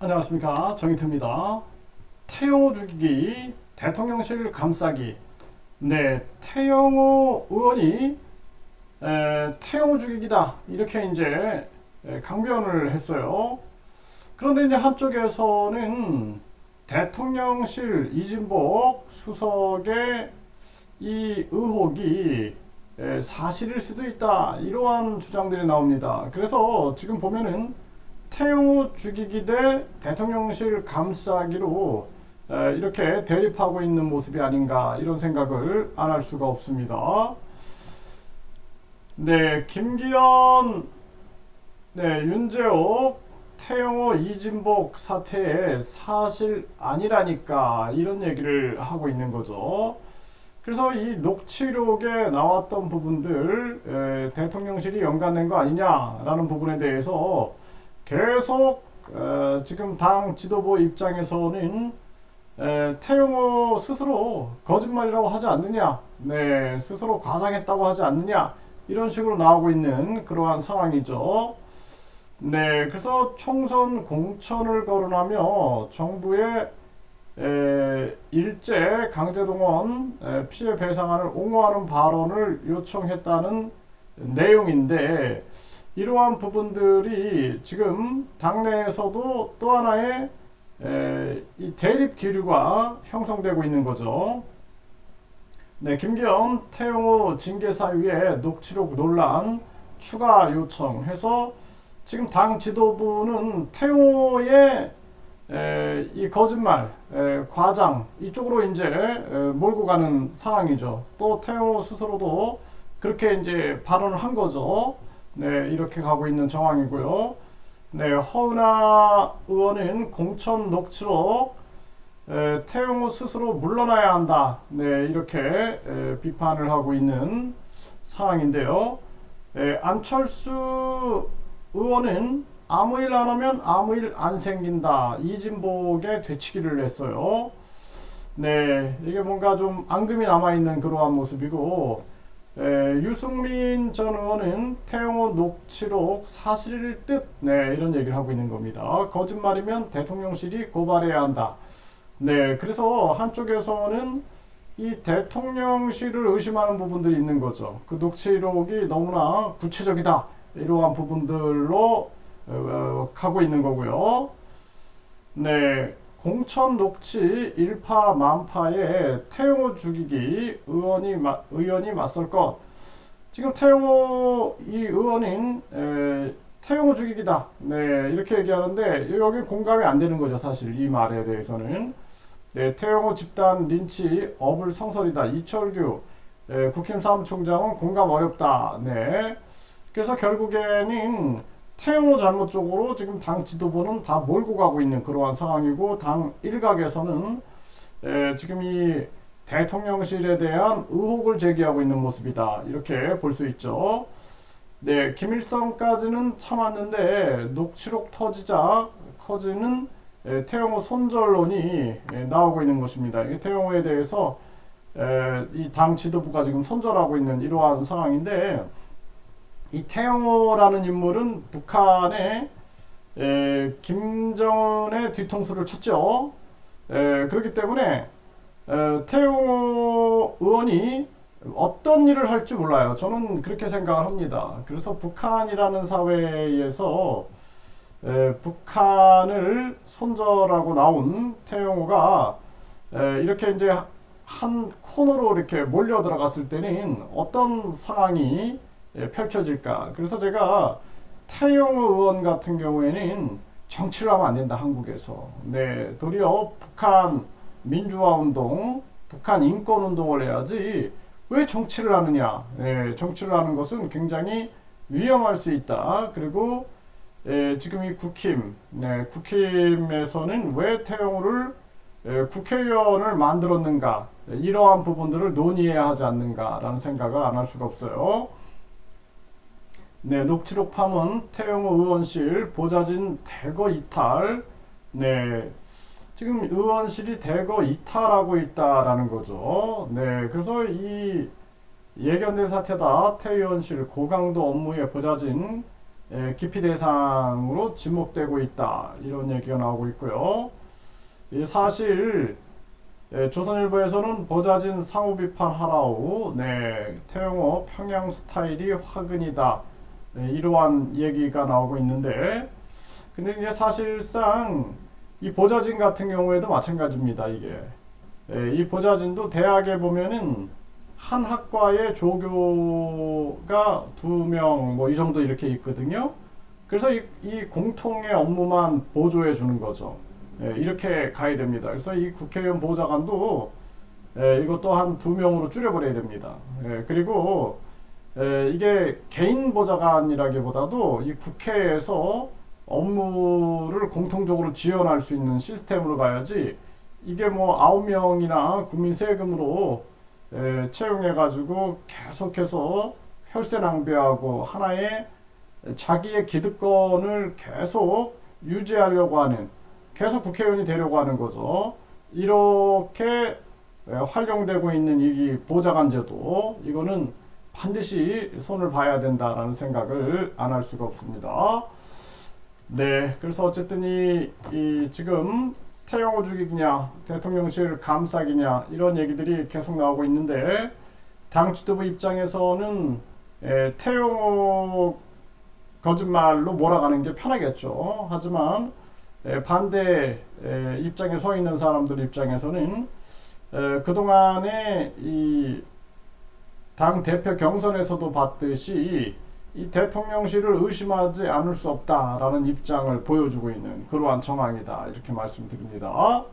안녕하십니까 정희태입니다. 태영호 죽이기 대통령실 감싸기 네 태영호 의원이 에, 태영호 죽이기다 이렇게 이제 에, 강변을 했어요. 그런데 이제 한쪽에서는 대통령실 이진복 수석의 이 의혹이 에, 사실일 수도 있다 이러한 주장들이 나옵니다. 그래서 지금 보면은 태영호 죽이기 대 대통령실 감싸기로 에, 이렇게 대립하고 있는 모습이 아닌가 이런 생각을 안 할 수가 없습니다. 네, 김기현, 네, 윤재옥, 태영호, 이진복 사태의 사실 아니라니까 이런 얘기를 하고 있는 거죠. 그래서 이 녹취록에 나왔던 부분들 에, 대통령실이 연관된 거 아니냐라는 부분에 대해서 계속 에, 지금 당 지도부 입장에서는 에, 태영호 스스로 거짓말이라고 하지 않느냐, 네 스스로 과장했다고 하지 않느냐 이런 식으로 나오고 있는 그러한 상황이죠. 네, 그래서 총선 공천을 거론하며 정부의 에, 일제 강제동원 에, 피해 배상안을 옹호하는 발언을 요청했다는 내용인데 이러한 부분들이 지금 당내에서도 또 하나의 에, 이 대립 기류가 형성되고 있는 거죠. 네, 김기현 태영호 징계 사유에 녹취록 논란 추가 요청해서 지금 당 지도부는 태영호의 에, 이 거짓말, 에, 과장 이쪽으로 이제 에, 몰고 가는 상황이죠. 또 태영호 스스로도 그렇게 이제 발언을 한 거죠. 네, 이렇게 가고 있는 정황이고요. 네, 허은하 의원은 공천 녹취록 에, 태용호 스스로 물러나야 한다. 네, 이렇게 에, 비판을 하고 있는 상황인데요. 에, 안철수 의원은 아무 일 안 하면 아무 일 안 생긴다. 이진복에 되치기를 했어요. 네, 이게 뭔가 좀 앙금이 남아있는 그러한 모습이고, 에, 유승민 전 의원은 태영호 녹취록 사실일 듯, 네, 이런 얘기를 하고 있는 겁니다. 거짓말이면 대통령실이 고발해야 한다. 네, 그래서 한쪽에서는 이 대통령실을 의심하는 부분들이 있는 거죠. 그 녹취록이 너무나 구체적이다. 이러한 부분들로 어, 어, 가고 있는 거고요. 네, 공천 녹취 일파 만파에 태용호 죽이기 의원이 마, 의원이 맞설 것. 지금 태용호 이 의원인 에, 태용호 죽이기다. 네, 이렇게 얘기하는데 여기 공감이 안 되는 거죠, 사실 이 말에 대해서는. 네, 태용호 집단 린치 어불 성설이다. 이철규 에, 국힘 사무총장은 공감 어렵다. 네. 그래서 결국에는 태용호 잘못 쪽으로 지금 당 지도부는 다 몰고 가고 있는 그러한 상황이고 당 일각에서는 에, 지금 이 대통령실에 대한 의혹을 제기하고 있는 모습이다 이렇게 볼 수 있죠. 네, 김일성까지는 참았는데 녹취록 터지자 커지는 에, 태용호 손절론이 에, 나오고 있는 것입니다. 이 태용호에 대해서 이 당 지도부가 지금 손절하고 있는 이러한 상황인데 이 태영호라는 인물은 북한의 에, 김정은의 뒤통수를 쳤죠. 에, 그렇기 때문에 에, 태영호 의원이 어떤 일을 할지 몰라요. 저는 그렇게 생각을 합니다. 그래서 북한이라는 사회에서 에, 북한을 손절하고 나온 태영호가 에, 이렇게 이제 한 코너로 이렇게 몰려 들어갔을 때는 어떤 상황이 예, 펼쳐질까. 그래서 제가 태영호 의원 같은 경우에는 정치를 하면 안 된다, 한국에서. 네, 도리어 북한 민주화 운동, 북한 인권 운동을 해야지 왜 정치를 하느냐. 네, 정치를 하는 것은 굉장히 위험할 수 있다. 그리고 예, 지금 이 국힘, 네, 국힘에서는 왜 태영호를 예, 국회의원을 만들었는가 이러한 부분들을 논의해야 하지 않는가라는 생각을 안 할 수가 없어요. 네, 녹취록 파문 태영호 의원실 보좌진 대거 이탈. 네, 지금 의원실이 대거 이탈하고 있다라는 거죠. 네, 그래서 이 예견된 사태다. 태 의원실 고강도 업무의 보좌진 예, 기피 대상으로 지목되고 있다 이런 얘기가 나오고 있고요. 이 사실 예, 조선일보에서는 보자진 상호 비판 하라우 네, 태영호 평양 스타일이 화근이다 네, 이러한 얘기가 나오고 있는데 근데 이제 사실상 이 보자진 같은 경우에도 마찬가지입니다 이게 예, 이 보자진도 대학에 보면은 한 학과에 조교가 두 명 뭐 이 정도 이렇게 있거든요. 그래서 이, 이 공통의 업무만 보조해 주는 거죠. 예, 이렇게 가야 됩니다. 그래서 이 국회의원 보좌관도 예, 이것도 한두 명으로 줄여버려야 됩니다. 예, 그리고 예, 이게 개인 보좌관이라기보다도 이 국회에서 업무를 공통적으로 지원할 수 있는 시스템으로 가야지 이게 뭐 아홉 명이나 국민 세금으로 에, 채용해가지고 계속해서 혈세 낭비하고 하나의 자기의 기득권을 계속 유지하려고 하는 계속 국회의원이 되려고 하는 거죠. 이렇게 에, 활용되고 있는 이 보좌관 제도 이거는 반드시 손을 봐야 된다라는 생각을 안 할 수가 없습니다. 네, 그래서 어쨌든 이, 이 지금 태영호 죽이기냐, 대통령실 감싸기냐 이런 얘기들이 계속 나오고 있는데 당 지도부 입장에서는 에, 태영호 거짓말로 몰아가는 게 편하겠죠. 하지만 에, 반대 에, 입장에 서 있는 사람들 입장에서는 에, 그동안에 이 당 대표 경선에서도 봤듯이 이 대통령실을 의심하지 않을 수 없다라는 입장을 보여주고 있는 그러한 정황이다 이렇게 말씀드립니다.